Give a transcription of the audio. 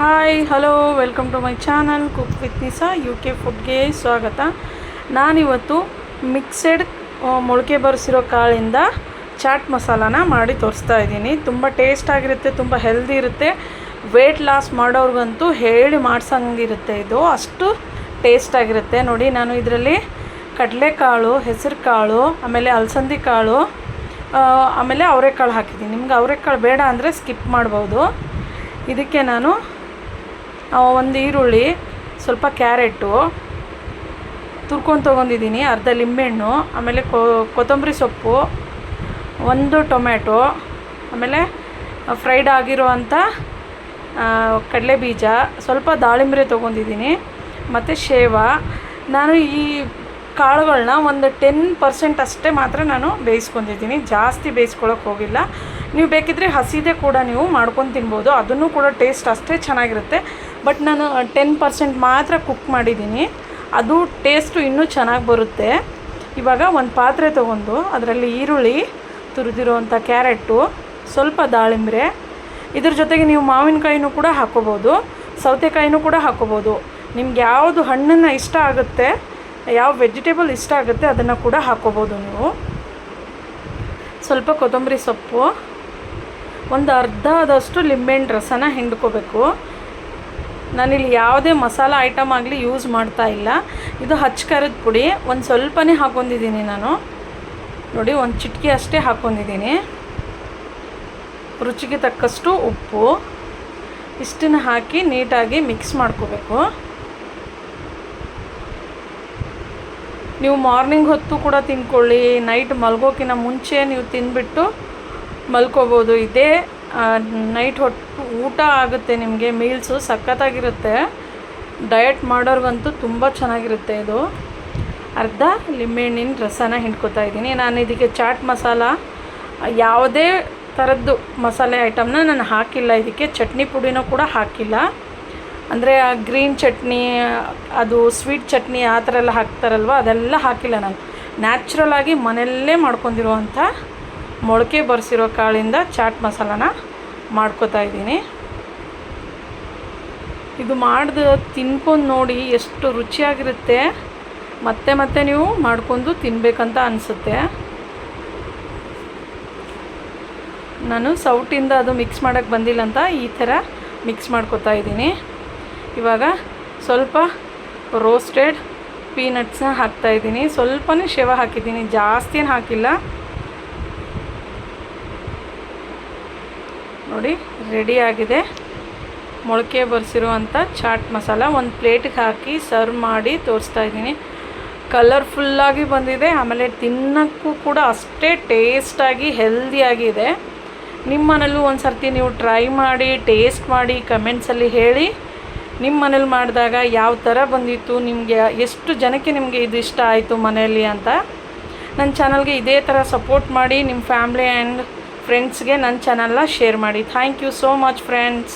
Hi hello welcome to my channel cook with Nisa U K ಫುಡ್ಗೆ ಸ್ವಾಗತ. ನಾನಿವತ್ತು mixed ಮೊಳಕೆ ಬರೆಸಿರೋ ಕಾಳಿಂದ ಚಾಟ್ ಮಸಾಲಾನ ಮಾಡಿ ತೋರಿಸ್ತಾ ಇದ್ದೀನಿ. ತುಂಬ ಟೇಸ್ಟ್ ಆಗಿರುತ್ತೆ, ತುಂಬ ಹೆಲ್ದಿ ಇರುತ್ತೆ. ವೆಯ್ಟ್ ಲಾಸ್ ಮಾಡೋರ್ಗಂತೂ ಹೇಳಿ ಮಾಡ್ಸಂಗಿರುತ್ತೆ ಇದು. ಅಷ್ಟು ಟೇಸ್ಟ್ ಆಗಿರುತ್ತೆ. ನೋಡಿ, ನಾನು ಇದರಲ್ಲಿ ಕಡಲೆಕಾಳು ಹೆಸರು ಕಾಳು ಆಮೇಲೆ ಅಲಸಂದಿ ಕಾಳು ಆಮೇಲೆ ಅವರೆಕಾಳು ಹಾಕಿದ್ದೀನಿ. ನಿಮ್ಗೆ ಅವರೆಕಾಳು ಬೇಡ ಅಂದರೆ ಸ್ಕಿಪ್ ಮಾಡ್ಬೋದು. ಇದಕ್ಕೆ ನಾನು ಒಂದು ಈರುಳ್ಳಿ, ಸ್ವಲ್ಪ ಕ್ಯಾರೆಟು, ತುರ್ಕೊಂಡು ತೊಗೊಂಡಿದ್ದೀನಿ ಅರ್ಧ ಲಿಂಬೆಹಣ್ಣು, ಆಮೇಲೆ ಕೊತ್ತಂಬರಿ ಸೊಪ್ಪು, ಒಂದು ಟೊಮೆಟೊ ಆಮೇಲೆ ಫ್ರೈಡ್ ಆಗಿರುವಂಥ ಕಡಲೆ ಬೀಜ ಸ್ವಲ್ಪ ದಾಳಿಂಬೆ ತೊಗೊಂಡಿದ್ದೀನಿ ಮತ್ತು ಶೇವ. ನಾನು ಈ ಕಾಳುಗಳನ್ನ ಒಂದು ಟೆನ್ ಪರ್ಸೆಂಟ್ ಅಷ್ಟೇ ಮಾತ್ರ ನಾನು ಬೇಯಿಸ್ಕೊಂಡಿದ್ದೀನಿ, ಜಾಸ್ತಿ ಬೇಯಿಸ್ಕೊಳ್ಳೋಕೆ ಹೋಗಿಲ್ಲ. ನೀವು ಬೇಕಿದ್ದರೆ ಹಸಿದೆ ಕೂಡ ನೀವು ಮಾಡ್ಕೊಂಡು ತಿನ್ಬೋದು, ಅದನ್ನು ಕೂಡ ಟೇಸ್ಟ್ ಅಷ್ಟೇ ಚೆನ್ನಾಗಿರುತ್ತೆ. ಬಟ್ ನಾನು ಟೆನ್ ಪರ್ಸೆಂಟ್ ಮಾತ್ರ ಕುಕ್ ಮಾಡಿದ್ದೀನಿ. ಅದು ಟೇಸ್ಟು ಇನ್ನೂ ಚೆನ್ನಾಗಿ ಬರುತ್ತೆ. ಇವಾಗ ಒಂದು ಪಾತ್ರೆ ತೊಗೊಂಡು ಅದರಲ್ಲಿ ಈರುಳ್ಳಿ ತುರಿದಿರುವಂಥ ಕ್ಯಾರೆಟು ಸ್ವಲ್ಪ ದಾಳಿಂಬೆ ಇದ್ರ ಜೊತೆಗೆ ನೀವು ಮಾವಿನಕಾಯಿನೂ ಕೂಡ ಹಾಕ್ಕೋಬೋದು ಸೌತೆಕಾಯಿನೂ ಕೂಡ ಹಾಕ್ಕೋಬೋದು ನಿಮ್ಗೆ ಯಾವುದು ಹಣ್ಣನ್ನು ಇಷ್ಟ ಆಗುತ್ತೆ, ಯಾವ ವೆಜಿಟೇಬಲ್ ಇಷ್ಟ ಆಗುತ್ತೆ ಅದನ್ನು ಕೂಡ ಹಾಕ್ಕೋಬೋದು ನೀವು. ಸ್ವಲ್ಪ ಕೊತ್ತಂಬರಿ ಸೊಪ್ಪು, ಒಂದು ಅರ್ಧದಷ್ಟು ಲಿಂಬೆಹಣ್ಣು ರಸನ ಹಿಂಡ್ಕೋಬೇಕು. ನಾನಿಲ್ಲಿ ಯಾವುದೇ ಮಸಾಲ ಐಟಮ್ ಆಗಲಿ ಯೂಸ್ ಮಾಡ್ತಾ ಇಲ್ಲ. ಇದು ಹಚ್ಚ ಖಾರದ ಪುಡಿ. ಒಂದು ಸ್ವಲ್ಪನೇ ಹಾಕ್ಕೊಂಡಿದ್ದೀನಿ ನಾನು. ನೋಡಿ, ಒಂದು ಚಿಟಿಕೆ ಅಷ್ಟೇ ಹಾಕ್ಕೊಂಡಿದ್ದೀನಿ ರುಚಿಗೆ ತಕ್ಕಷ್ಟು ಉಪ್ಪು. ಇಷ್ಟನ್ನು ಹಾಕಿ ನೀಟಾಗಿ ಮಿಕ್ಸ್ ಮಾಡ್ಕೋಬೇಕು. ನೀವು ಮಾರ್ನಿಂಗ್ ಹೊತ್ತು ಕೂಡ ತಿನ್ಕೊಳ್ಳಿ. ನೈಟ್ ಮಲ್ಗೋಕ್ಕಿಂತ ಮುಂಚೆ ನೀವು ತಿಂದ್ಬಿಟ್ಟು ಮಲ್ಕೋಬೋದು. ಇದೇ ನೈಟ್ ಹೊಟ್ಟು ಊಟ ಆಗುತ್ತೆ ನಿಮಗೆ ಮೀಲ್ಸು ಸಖತ್ತಾಗಿರುತ್ತೆ. ಡಯಟ್ ಮಾಡೋರ್ಗಂತೂ ತುಂಬ ಚೆನ್ನಾಗಿರುತ್ತೆ ಇದು. ಅರ್ಧ ಲಿಂಬೆಹಣ್ಣಿನ ರಸನ ಹಿಂಡ್ಕೊತಾ ಇದ್ದೀನಿ. ನಾನು ಇದಕ್ಕೆ ಚಾಟ್ ಮಸಾಲ, ಯಾವುದೇ ಥರದ್ದು ಮಸಾಲೆ ಐಟಮ್ನ ನಾನು ಹಾಕಿಲ್ಲ. ಇದಕ್ಕೆ ಚಟ್ನಿ ಪುಡಿನೂ ಕೂಡ ಹಾಕಿಲ್ಲ. ಅಂದರೆ ಗ್ರೀನ್ ಚಟ್ನಿ, ಅದು ಸ್ವೀಟ್ ಚಟ್ನಿ ಆ ಥರ ಎಲ್ಲ ಹಾಕ್ತಾರಲ್ವ? ಅದೆಲ್ಲ ಹಾಕಿಲ್ಲ ನಾನು. ನ್ಯಾಚುರಲ್ ಆಗಿ ಮನೆಯಲ್ಲೇ ಮಾಡ್ಕೊಂಡಿರುವಂಥ ಮೊಳಕೆ ಬರೆಸಿರೋ ಕಾಳಿಂದ ಚಾಟ್ ಮಸಾಲಾನ ಮಾಡ್ಕೋತಾ ಇದ್ದೀನಿ. ಇದು ಮಾಡ್ದು ತಿನ್ಕೊಂಡು ನೋಡಿ ಎಷ್ಟು ರುಚಿಯಾಗಿರುತ್ತೆ. ಮತ್ತೆ ಮತ್ತೆ ನೀವು ಮಾಡ್ಕೊಂಡು ತಿನ್ನಬೇಕಂತ ಅನಿಸುತ್ತೆ. ನಾನು ಸೌಟಿಂದ ಅದು ಮಿಕ್ಸ್ ಮಾಡೋಕ್ಕೆ ಬಂದಿಲ್ಲ ಅಂತ ಈ ಥರ ಮಿಕ್ಸ್ ಮಾಡ್ಕೊತಾ ಇದ್ದೀನಿ. ಇವಾಗ ಸ್ವಲ್ಪ ರೋಸ್ಟೆಡ್ ಪೀನಟ್ಸ್ನ ಹಾಕ್ತಾಯಿದ್ದೀನಿ ಸ್ವಲ್ಪನೇ ಶೇವ ಹಾಕಿದ್ದೀನಿ. ಜಾಸ್ತಿ ಏನು ಹಾಕಿಲ್ಲ. ನೋಡಿ ರೆಡಿ ಆಗಿದೆ. ಮೊಳಕೆ ಬರೆಸಿರುವಂಥ ಚಾಟ್ ಮಸಾಲ. ಒಂದು ಪ್ಲೇಟಿಗೆ ಹಾಕಿ ಸರ್ವ್ ಮಾಡಿ ತೋರಿಸ್ತಾ ಇದ್ದೀನಿ. ಕಲರ್ಫುಲ್ಲಾಗಿ ಬಂದಿದೆ. ಆಮೇಲೆ ತಿನ್ನೋಕ್ಕೂ ಕೂಡ ಅಷ್ಟೇ ಟೇಸ್ಟಾಗಿ ಹೆಲ್ದಿಯಾಗಿದೆ ನಿಮ್ಮ ಮನೇಲೂ ಒಂದು ಸರ್ತಿ ನೀವು ಟ್ರೈ ಮಾಡಿ ಟೇಸ್ಟ್ ಮಾಡಿ ಕಮೆಂಟ್ಸಲ್ಲಿ ಹೇಳಿ. ನಿಮ್ಮ ಮನೇಲಿ ಮಾಡಿದಾಗ ಯಾವ ಥರ ಬಂದಿತ್ತು, ನಿಮಗೆ ಎಷ್ಟು ಜನಕ್ಕೆ ನಿಮಗೆ ಇದು ಇಷ್ಟ ಆಯಿತು ಮನೆಯಲ್ಲಿ ಅಂತ. ನನ್ನ ಚಾನಲ್ಗೆ ಇದೇ ಥರ ಸಪೋರ್ಟ್ ಮಾಡಿ ನಿಮ್ಮ ಫ್ಯಾಮ್ಲಿ ಆ್ಯಂಡ್ ಫ್ರೆಂಡ್ಸ್ಗೆ ನನ್ನ ಚಾನಲ್ನ ಶೇರ್ ಮಾಡಿ. Thank you so much friends